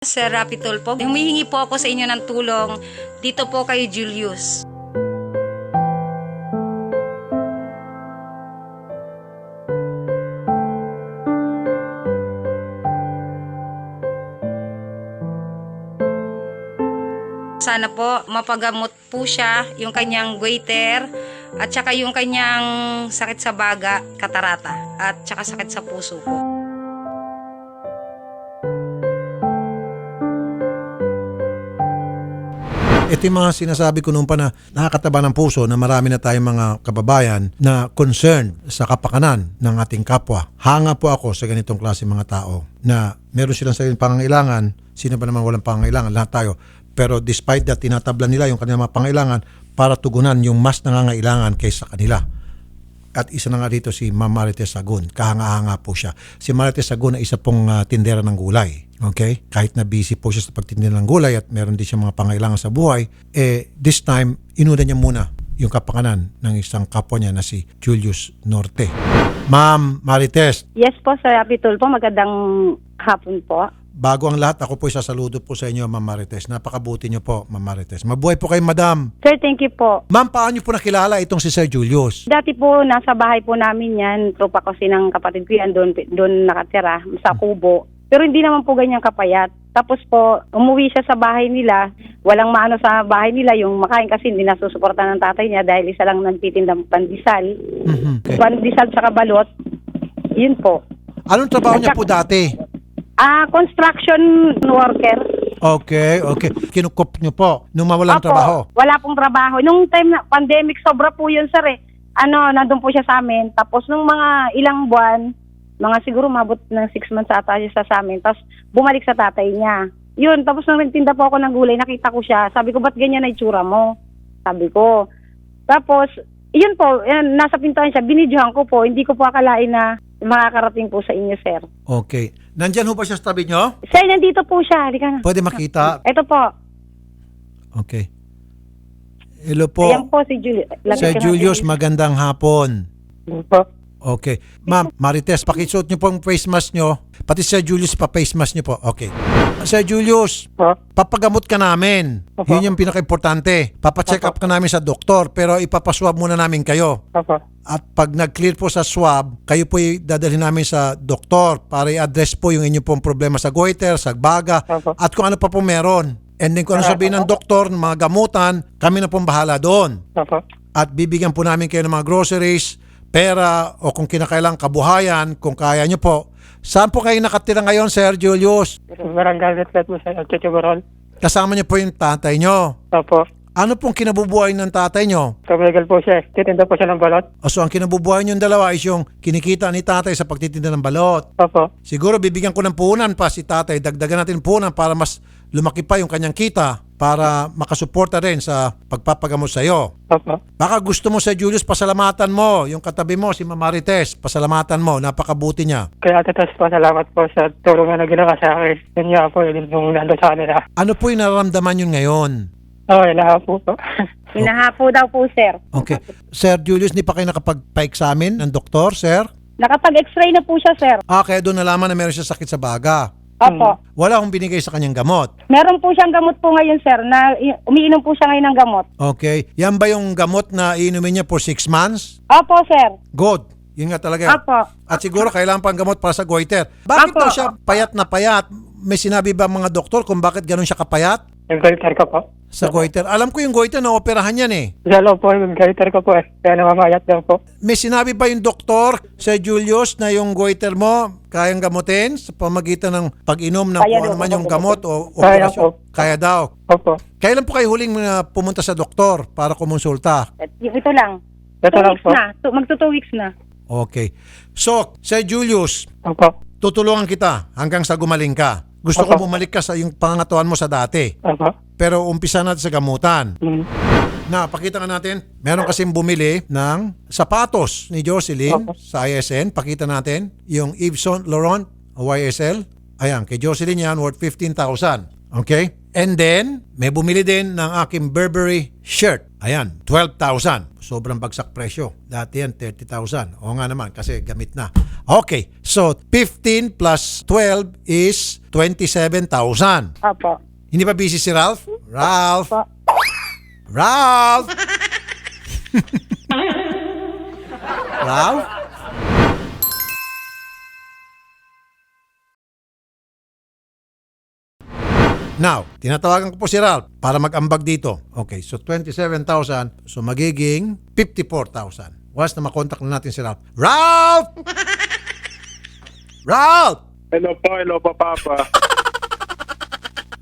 Sir Rapi Tulfo, humihingi po ako sa inyo ng tulong dito po kay Julius. Sana po mapagamot po siya yung kanyang goiter at saka yung kanyang sakit sa baga, katarata at saka sakit sa puso po. Ito yung mga sinasabi ko noon pa na nakakataba ng puso na marami na tayong mga kababayan na concerned sa kapakanan ng ating kapwa. Hanga po ako sa ganitong klase mga tao na meron silang sariling pangangailangan. Sino ba naman walang pangangailangan? Lahat tayo. Pero despite that, tinatabla nila yung kanilang mga pangailangan para tugunan yung mas nangangailangan kaysa kanila. At isa na nga dito si Ma'am Marites Sagun. Kahanga-hanga po siya. Si Marites Sagun ay isa pong ah, tindera ng gulay. Okay? Kahit na busy po siya sa pagtinda ng gulay at meron din siya mga pangailangan sa buhay, eh this time, inuna niya muna yung kapakanan ng isang kapwa niya na si Julius Norte. Ma'am Marites, Yes po, Sir Apitul po. Magandang hapon po. Bago ang lahat, ako po sasaludo po sa inyo, Ma'am Marites. Napakabuti niyo po, Ma'am Marites. Mabuhay po kayo, Madam. Sir, thank you po. Ma'am, paano niyo po nakilala itong si Sir Julius? Dati po, nasa bahay po namin yan. Tropa kasi ng kapatid ko yan, doon, doon nakatira, sa kubo. Pero hindi naman po ganyan kapayat. Tapos po, umuwi siya sa bahay nila. Walang maano sa bahay nila, yung makain kasi hindi nasusuporta ng tatay niya dahil isa lang nagtitindang pandesal. Mhm. Okay. Pandesal sa kabalot. Yun po. Anong trabaho niya po dati? Ah, construction worker. Okay, okay. Kinukop niyo po nung mawalang Opo, trabaho. Wala pong trabaho. Nung time na pandemic, sobra po yun, sir eh. Ano, nandun po siya sa amin. Tapos nung mga ilang buwan, mga siguro mabot ng six months ata siya sa amin. Tapos bumalik sa tatay niya. Yun, tapos nung nagtinda po ako ng gulay, nakita ko siya. Sabi ko, ba't ganyan na itsura mo? Sabi ko. Tapos, yun po, yan, nasa pintuan siya, binidyohan ko po. Hindi ko po akalain na makakarating po sa inyo, sir. Okay. Nandyan ho ba siya sa tabi niyo? Sir, nandito po siya. Halika na. Pwede makita. Ito po. Okay. Hello po. Ayan po si Julius. Sir Julius, magandang hapon. Okay. Ma'am, Marites, pakisuot niyo po ang face mask niyo. Pati Sir Julius, pa-face mask niyo po. Okay. Sir Julius, papagamot ka namin. Yun yung pinaka-importante. Papacheck up ka namin sa doktor, pero ipapaswab muna namin kayo. At pag nag-clear po sa swab, kayo po dadalhin namin sa doktor para i-address po yung inyong pong problema sa goiter, sa baga, Opo. at kung ano pa po meron. And then kung ano sabihin ng doktor, mga gamutan, kami na pong bahala doon. Opo. At bibigyan po namin kayo ng mga groceries, pera, o kung kinakailang kabuhayan, kung kaya nyo po. Saan po kayo nakatira ngayon, Sir Julius? Barangay Letlet po sa Chichigorol. Kasama niyo po yung tatay nyo. Opo. Ano pong kinabubuhay ng tatay nyo? Tumigal po siya. Titinda po siya ng balot. O so ang kinabubuhay nyo dalawa is yung kinikita ni tatay sa pagtitinda ng balot. Opo. Siguro bibigyan ko ng puhunan pa si tatay. Dagdagan natin puhunan para mas lumaki pa yung kanyang kita para makasuporta rin sa pagpapagamot sa iyo. Opo. Baka gusto mo sa Julius, pasalamatan mo. Yung katabi mo, si Mama Marites, pasalamatan mo. Napakabuti niya. Kaya tatas po, salamat po sa tulong na ginawa sa akin. Yun nga po, yun yung nando sa kanila. Ano po yung nararamdaman yun ngayon? Okay, lahat po po. Hinahapo daw po, sir. Okay. Sir Julius, di pa kayo nakapagpa-examine ng doktor, sir? Nakapag-x-ray na po siya, sir. Ah, kaya doon nalaman na meron siya sakit sa baga. Opo. Wala akong binigay sa kanyang gamot. Meron po siyang gamot po ngayon, sir, na i- umiinom po siya ngayon ng gamot. Okay. Yan ba yung gamot na iinumin niya for six months? Opo, sir. Good. Yun nga talaga. Opo. At siguro kailangan pang gamot para sa goiter. Bakit Apo. daw siya payat na payat? May sinabi ba mga doktor kung bakit ganun siya kapayat? Yung gaiter ko po. Sa goiter. Alam ko yung goiter na operahan yan eh. Lalo po, yung gaiter ko po eh. Kaya namamayat daw po. May sinabi ba yung doktor sa Julius na yung goiter mo kayang gamutin sa pamagitan ng pag-inom ng Kaya kung ano daw, man yung gamot o Kaya operasyon? po. Kaya daw. Opo. Kailan po kayo huling uh, pumunta sa doktor para kumonsulta? At y- ito lang. Ito two lang weeks po. na. Two, magto two weeks na. Okay. So, Sir Julius, Opo. tutulungan kita hanggang sa gumaling ka. Gusto ko bumalik ka sa yung pangangatuan mo sa dati. Opo. Pero umpisa natin sa gamutan. Mm. Na, pakita nga natin. Meron kasing bumili ng sapatos ni Jocelyn Opo. sa ISN. Pakita natin. Yung Yves Saint Laurent YSL. Ayan, kay Jocelyn yan worth 15,000. Okay? And then, may bumili din ng aking Burberry shirt. Ayan, 12,000. Sobrang bagsak presyo. Dati yan, 30,000. Oo nga naman, kasi gamit na. Okay, so 15 plus 12 is 27,000. Opo. Hindi ba busy si Ralph? Ralph! Ralph! Ralph? Now, tinatawagan ko po si Ralph para mag-ambag dito. Okay, so 27,000. So magiging 54,000. Once na makontak na natin si Ralph. Ralph! Ralph! Hello po, hello po, Papa.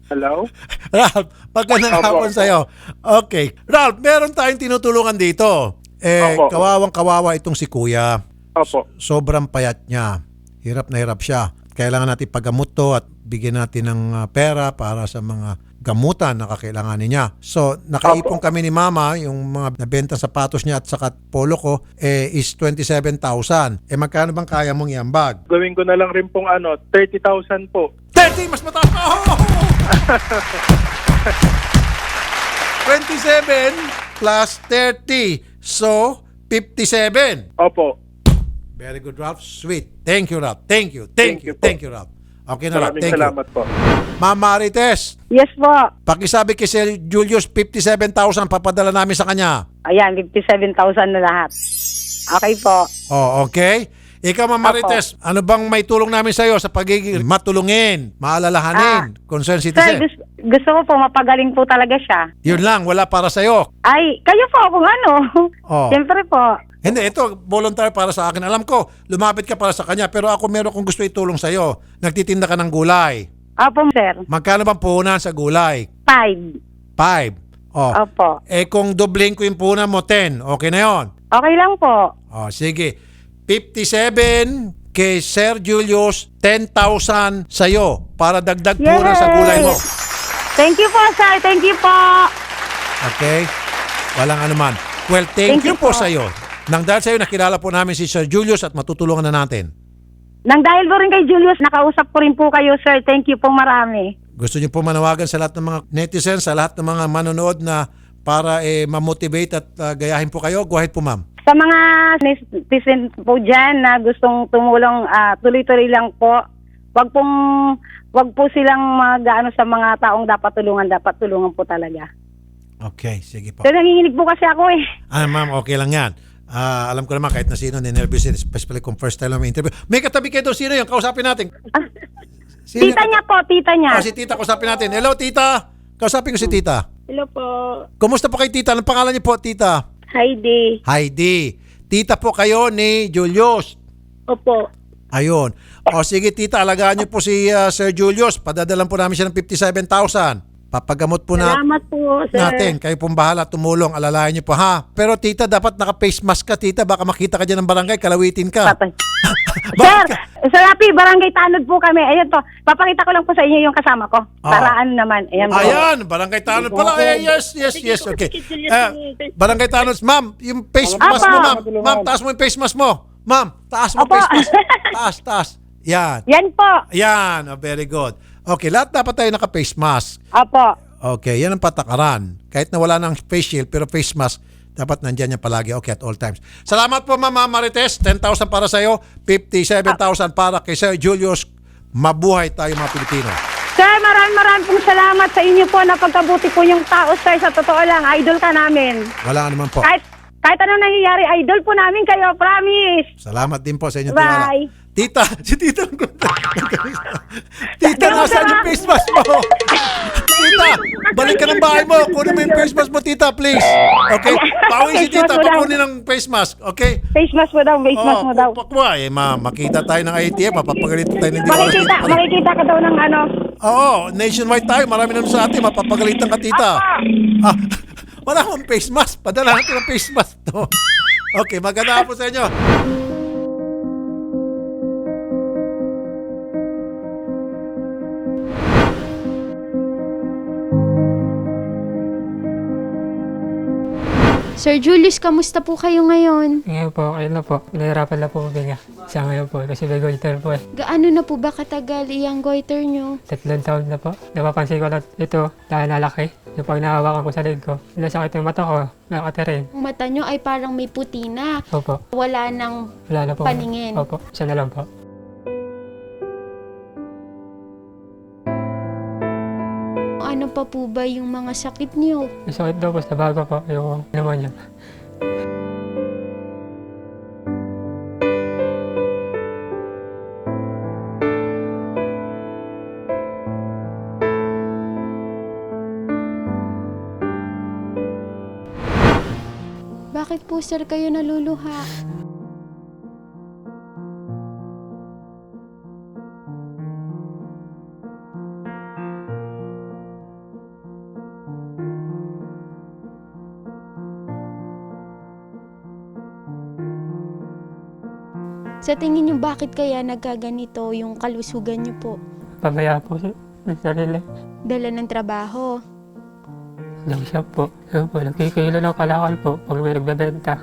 Hello? Ralph, magandang hapon sa'yo. Okay. Ralph, meron tayong tinutulungan dito. Eh, Opo. kawawang kawawa itong si Kuya. Opo. Sobrang payat niya. Hirap na hirap siya. Kailangan natin paggamot to at bigyan natin ng uh, pera para sa mga gamutan na kakailanganin niya. So, nakaipon kami ni Mama, yung mga nabenta sapatos niya at saka polo ko, eh, is 27,000. Eh, magkano bang kaya mong iambag? Gawin ko na lang rin pong ano, 30,000 po. 30! Mas mataas pa! Oh! 27 plus 30. So, 57. Opo. Very good, Ralph. Sweet. Thank you, Ralph. Thank you. Thank, Thank you. you. Thank you, Ralph. Okay na, Ralph. Maraming Thank salamat po. you. Ma'am Marites, Yes po. pakisabi kay Sir Julius, 57,000 papadala namin sa kanya. Ayan, 57,000 na lahat. Okay po. Oh, okay? Ikaw, Ma'am Marites, ano bang may tulong namin sa iyo sa pagiging matulungin, maalalahanin, concerned Sir, citizen? gusto, gusto ko po mapagaling po talaga siya. Yun lang, wala para sa iyo. Ay, kayo po kung ano. Oh. Siyempre po. Hindi, ito, volunteer para sa akin. Alam ko, lumapit ka para sa kanya, pero ako meron kong gusto itulong sa iyo. Nagtitinda ka ng gulay. Opo, sir. Magkano bang puhunan sa gulay? Five. Five. Oh. Opo. Eh kung dobling ko yung puhunan mo, 10. Okay na yon. Okay lang po. Oh, sige. 57 kay Sir Julius, 10,000 sa'yo para dagdag puhunan sa gulay mo. Thank you po, sir. Thank you po. Okay? Walang anuman. Well, thank, Thank you you po po. sa'yo. Nang dahil sa'yo, nakilala po namin si Sir Julius at matutulungan na natin. Nang dahil po rin kay Julius, nakausap ko rin po kayo, sir. Thank you po marami. Gusto niyo po manawagan sa lahat ng mga netizens, sa lahat ng mga manonood na para eh, ma-motivate at ah, gayahin po kayo? Go ahead po, ma'am. Sa mga netizen po dyan na gustong tumulong, ah, tuloy-tuloy lang po. Wag pong, wag po silang mag-ano sa mga taong dapat tulungan. Dapat tulungan po talaga. Okay, sige po. Sir, nanginginig po kasi ako eh. Ah, ma'am, okay lang yan. Ah, alam ko naman kahit na sino, ninervous yun, especially kung first time lang may interview. May katabi kayo doon, sino yun? Kausapin natin. Sino Tita niya po, tita niya. Ah, si tita, kausapin natin. Hello, tita. Kausapin ko si tita. Hello po. Kumusta po kay tita? Anong pangalan niyo po, tita? Heidi. Heidi. Tita po kayo ni Julius. Opo. Ayun. O sige tita, alagaan niyo po si ah, Sir Julius. Padadalan po namin siya ng 57,000. Papagamot po na Salamat po, sir. natin. Kayo pong bahala tumulong. Alalayan niyo po ha. Pero tita, dapat naka-face mask ka tita. Baka makita ka dyan ng barangay, kalawitin ka. Patay. sir, Sir Rapi, Barangay Tanod po kami. Ayan po. Papakita ko lang po sa inyo yung kasama ko. Para ano naman. Ayan po. Ayan, barangay Tanod pala. Ay, yes, yes, yes. Okay. Eh, barangay Tanod, ma'am, yung face mask mo, ma'am. Ma'am, taas mo yung face mask mo. Ma'am, taas mo yung Apa. face mask. Taas, taas. Yan. Yan po. Yan. Oh, very good. Okay, lahat dapat tayo naka-face mask. Opo. Okay, yan ang patakaran. Kahit na wala ng face shield, pero face mask, dapat nandyan yan palagi. Okay, at all times. Salamat po, Mama Marites. 10,000 para sa'yo. 57,000 para kay Sir Julius. Mabuhay tayo mga Pilipino. Sir, maraming maraming pong salamat sa inyo po. Napagkabuti po yung tao, sir. Sa totoo lang, idol ka namin. Wala naman po. Kahit, kahit anong nangyayari, idol po namin kayo. Promise. Salamat din po sa inyong Bye. tiwala. Tita, si Tita. tita, nasaan yung face mask mo? tita, balik ka ng bahay mo. Kunin mo yung face mask mo, Tita, please. Okay? Pauwi si Face Tita, mask mo pakunin ng face mask. Okay? Face mask mo daw, face mask mo daw. Pakwa, eh, ma makita tayo ng ATM, mapapagalitan tayo ng Makikita, makikita ka daw ng ano. Oo, nationwide tayo. Marami na sa atin, mapapagalitan ka, Tita. Ah, wala akong face mask. Padala natin ng face mask to. Okay, maganda po sa inyo. Sir Julius, kamusta po kayo ngayon? Ngayon po, ayun na po. Nahirapan na po huminga. Sa ngayon po, kasi may goiter po eh. Gaano na po ba katagal iyang goiter nyo? Tatlong taon na po. Napapansin ko na ito, dahil nalaki. Yung pag nahawakan ko sa leg ko, nasakit yung mata ko, nakati rin. Ang mata nyo ay parang may puti na. Opo, Wala nang wala na po. Paningin. Opo, isa na lang po. Pa po ba yung mga sakit nyo. Yung sakit daw po sa bago po, yung pneumonia. Bakit po sir kayo naluluha? Sa tingin nyo, bakit kaya nagkaganito yung kalusugan nyo po? Pamaya po sa sa sarili. Dala ng trabaho. Lang siya po. Ayun po, nagkikilo ng kalakal po pag may nagbebenta.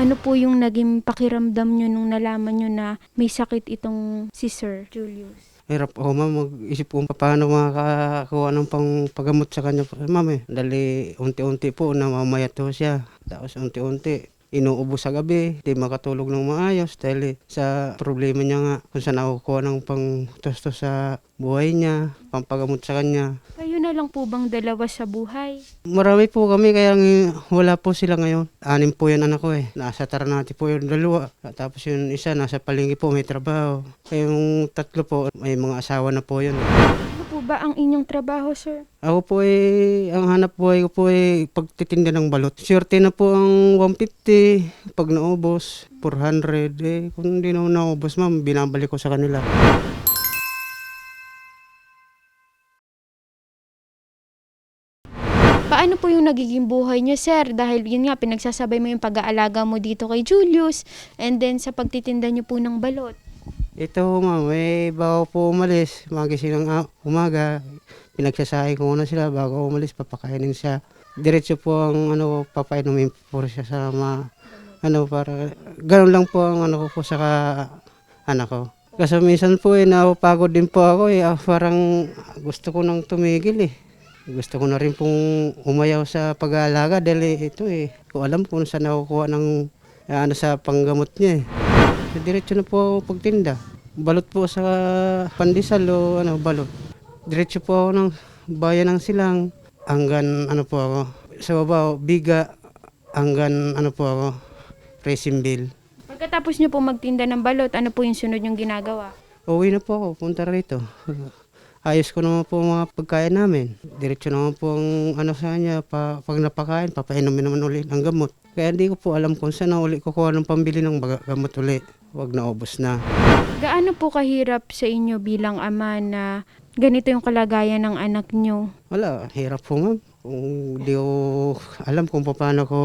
Ano po yung naging pakiramdam nyo nung nalaman nyo na may sakit itong si Sir Julius? Hirap ako ma'am, mag-isip kung paano makakakuha ng pang pagamot sa kanya ma'am eh. Dali unti-unti po namamayat po siya. Tapos unti-unti inuubos sa gabi, di makatulog ng maayos dahil eh, sa problema niya nga kung saan nakukuha ng pang tostos sa buhay niya, pampagamot sa kanya. Na lang po bang dalawa sa buhay? Marami po kami kaya ng- wala po sila ngayon. Anim po yan anak ko eh. Nasa Taranati po yung dalawa. Tapos yung isa nasa palengke po may trabaho. Yung tatlo po may mga asawa na po yun. Ano po ba ang inyong trabaho, sir? Ako po eh, ang hanap buhay ko po eh, pagtitinda ng balot. Swerte na po ang 150. Pag naubos, 400. Eh, kung hindi na naubos, ma'am, binabalik ko sa kanila. Yung nagiging buhay nyo, sir? Dahil yun nga, pinagsasabay mo yung pag-aalaga mo dito kay Julius and then sa pagtitinda nyo po ng balot. Ito, ma'am, eh, bago po umalis, magising ng ah, umaga, pinagsasahay ko muna sila bago umalis, papakainin siya. Diretso po ang ano, papainumin po siya sa ma, ano, para, ganun lang po ang ano ko po sa anak ko. Kasi minsan po eh, napapagod din po ako eh, ah, parang gusto ko nang tumigil eh. Gusto ko na rin pong umayaw sa pag-aalaga dahil ito eh, ko alam kung saan nakukuha ng ah, ano sa panggamot niya eh. So, diretso na po pagtinda. Balot po sa pandesal o ano, balot. Diretso po ako ng bayan ng silang. Hanggan ano po ako. Sa baba, biga. Hanggan ano po ako. Resimbil. Pagkatapos nyo po magtinda ng balot, ano po yung sunod yung ginagawa? Uwi na po ako, punta rito. Ayos ko naman po ang mga pagkain namin. Diretso naman po ang ano sa kanya, pa, pag napakain, papainumin naman ulit ng gamot. Kaya hindi ko po alam kung saan na uli kukuha ng pambili ng baga- gamot ulit. Huwag na ubos na. Gaano po kahirap sa inyo bilang ama na ganito yung kalagayan ng anak nyo? Wala, hirap po ma'am. Kung di ko alam kung paano ko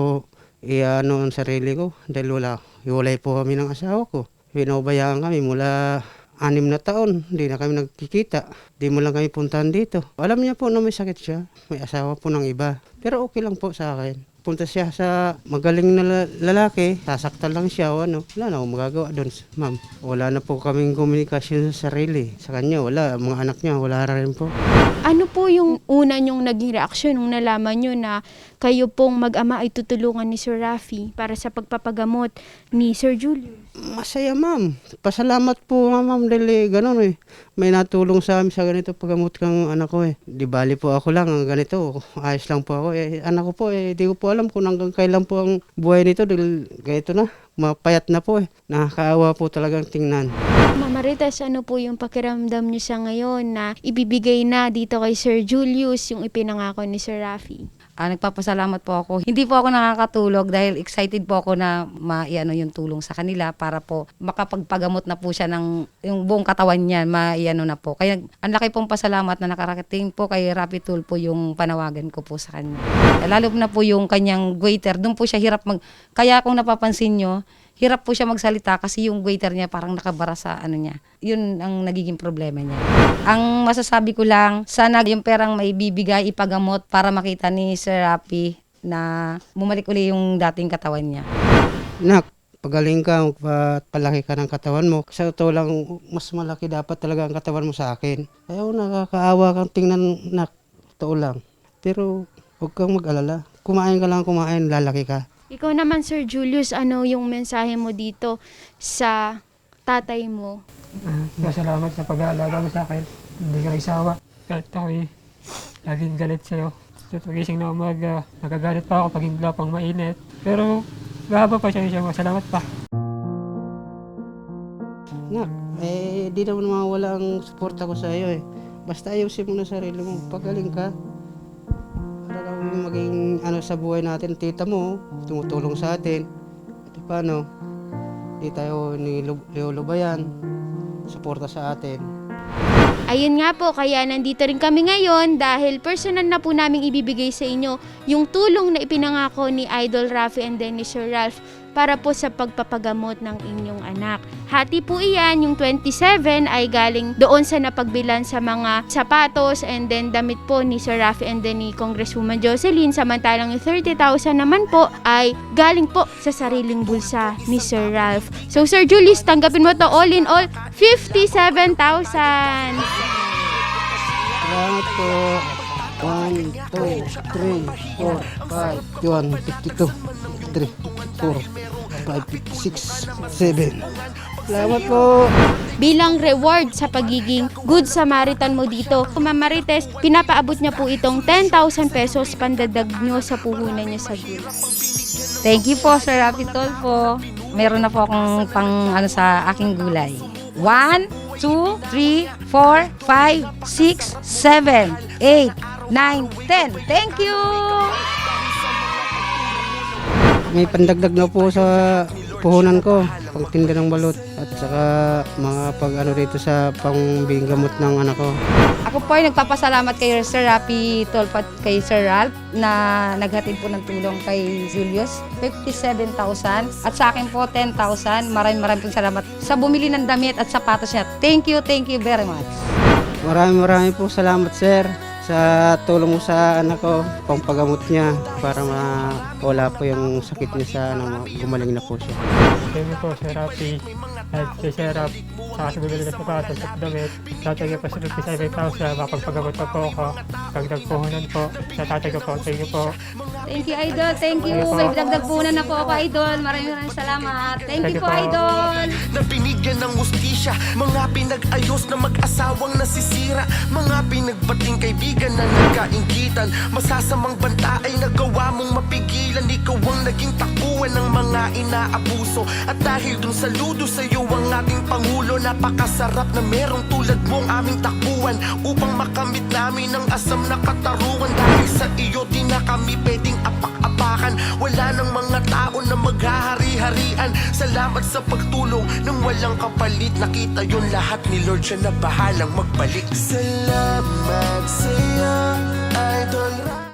i-ano ang sarili ko. Dahil wala, hiwalay po kami ng asawa ko. Pinabayaan kami mula anim na taon. Hindi na kami nagkikita. Di mo lang kami puntahan dito. Alam niya po na may sakit siya. May asawa po ng iba. Pero okay lang po sa akin. Punta siya sa magaling na la- lalaki, sasaktan lang siya o ano. Wala na akong magagawa doon, ma'am. Wala na po kaming komunikasyon sa sarili. Sa kanya, wala. Mga anak niya, wala rin po. Ano po yung una nyong naging reaksyon nung nalaman nyo na kayo pong mag-ama ay tutulungan ni Sir Rafi para sa pagpapagamot ni Sir Julius? Masaya ma'am. Pasalamat po ma'am dahil eh, ganun eh. May natulong sa amin sa ganito paggamot kang anak ko eh. Di bali po ako lang ang ganito. Ayos lang po ako eh. Anak ko po eh. Di ko po alam kung hanggang kailan po ang buhay nito dahil ganito na. Mapayat na po eh. Nakakaawa po talagang tingnan. Mama Marites, ano po yung pakiramdam nyo sa ngayon na ibibigay na dito kay Sir Julius yung ipinangako ni Sir Rafi? Ah, nagpapasalamat po ako. Hindi po ako nakakatulog dahil excited po ako na maiano yung tulong sa kanila para po makapagpagamot na po siya ng yung buong katawan niya, maiano na po. Kaya ang laki pong pasalamat na nakarating po kay Rapid Tool po yung panawagan ko po sa kanya. Lalo na po yung kanyang waiter, doon po siya hirap mag... Kaya kung napapansin nyo, hirap po siya magsalita kasi yung waiter niya parang nakabara sa ano niya. Yun ang nagiging problema niya. Ang masasabi ko lang, sana yung perang may bibigay, ipagamot para makita ni Sir Rapi na bumalik uli yung dating katawan niya. Nak, pagaling ka, magpalaki ka ng katawan mo. Sa totoo lang, mas malaki dapat talaga ang katawan mo sa akin. Ayaw, nakakaawa kang tingnan, nak. Totoo lang. Pero, huwag kang mag-alala. Kumain ka lang, kumain, lalaki ka. Ikaw naman, Sir Julius, ano yung mensahe mo dito sa tatay mo? Ah, masalamat sa pag-aalaga mo sa akin. Hindi ka nagsawa. Kahit ako'y laging galit sa'yo. So, pagising na umaga, nagagalit pa ako pag hindi pang mainit. Pero, gaba pa siya siya. Masalamat pa. Nak, eh, di naman mawala ang suporta ko sa iyo eh. Basta ayusin mo na sarili mo. Pagaling ka. Maging ano sa buhay natin. Tita mo, tumutulong sa atin. At paano, di tayo nilulubayan. Suporta sa atin. Ayun nga po, kaya nandito rin kami ngayon dahil personal na po namin ibibigay sa inyo yung tulong na ipinangako ni Idol Rafi and Dennis Sir Ralph para po sa pagpapagamot ng inyong anak. Hati po iyan, yung 27 ay galing doon sa napagbilan sa mga sapatos and then damit po ni Sir Rafi and then ni Congresswoman Jocelyn. Samantalang yung 30,000 naman po ay galing po sa sariling bulsa ni Sir Ralph. So Sir Julius, tanggapin mo to all in all, 57,000. Salamat po. 1, 2, 3, 4, 5, 1, 52, 3, 4, 5, 56, 7. Salamat po. bilang reward sa pagiging good Samaritan mo dito. Ma'am Marites, pinapaabot niya po itong 10,000 pesos pandadag nyo sa puhunan niya sa gulay. Thank you po, Sir Rapi Tolfo. Meron na po akong pang ano sa aking gulay. 1, 2, 3, 4, 5, 6, 7, 8, 9, 10. Thank you! May pandagdag na po sa puhunan ko, pagtinda ng balot at saka mga pag ano rito sa pangbing gamot ng anak ko. Ako po ay nagpapasalamat kay Sir Rapi Tolfo at kay Sir Ralph na naghatid po ng tulong kay Julius. 57,000 at sa akin po 10,000. Maraming maraming salamat sa bumili ng damit at sapatos niya. Thank you, thank you very much. Maraming maraming po salamat sir sa tulong mo sa anak ko, pangpagamot niya para mawala po yung sakit niya sa ano, gumaling na po siya. Thank you po, Sir Rafi. At kay Sir Rap, sa kasi bumili ng sapatos at damit. Tatay ko po sa 57,000. Makapagpagamot pa po ako. Pagdag puhunan po. Ko po. Thank you po. Thank you, Idol. Thank you. May dagdag po na po ako, Idol. Maraming maraming salamat. Thank Thank you you po, po. Idol. na binigyan ng hustisya Mga pinag-ayos na mag-asawang nasisira Mga pinagbating kaibigan na nagkainggitan Masasamang banta ay nagawa mong mapigilan Ikaw ang naging takuan ng mga inaabuso At dahil dun saludo sa'yo ang ating Pangulo Napakasarap na merong tulad mong aming takbuhan Upang makamit namin ang asam na katarungan. Dahil sa iyo di na kami pwedeng apak-apakan. Wala nang mga tao na maghahari-harian. Salamat sa pagtulong ng walang kapalit. Nakita yon lahat ni Lord siya na bahalang magbalik. Salamat sa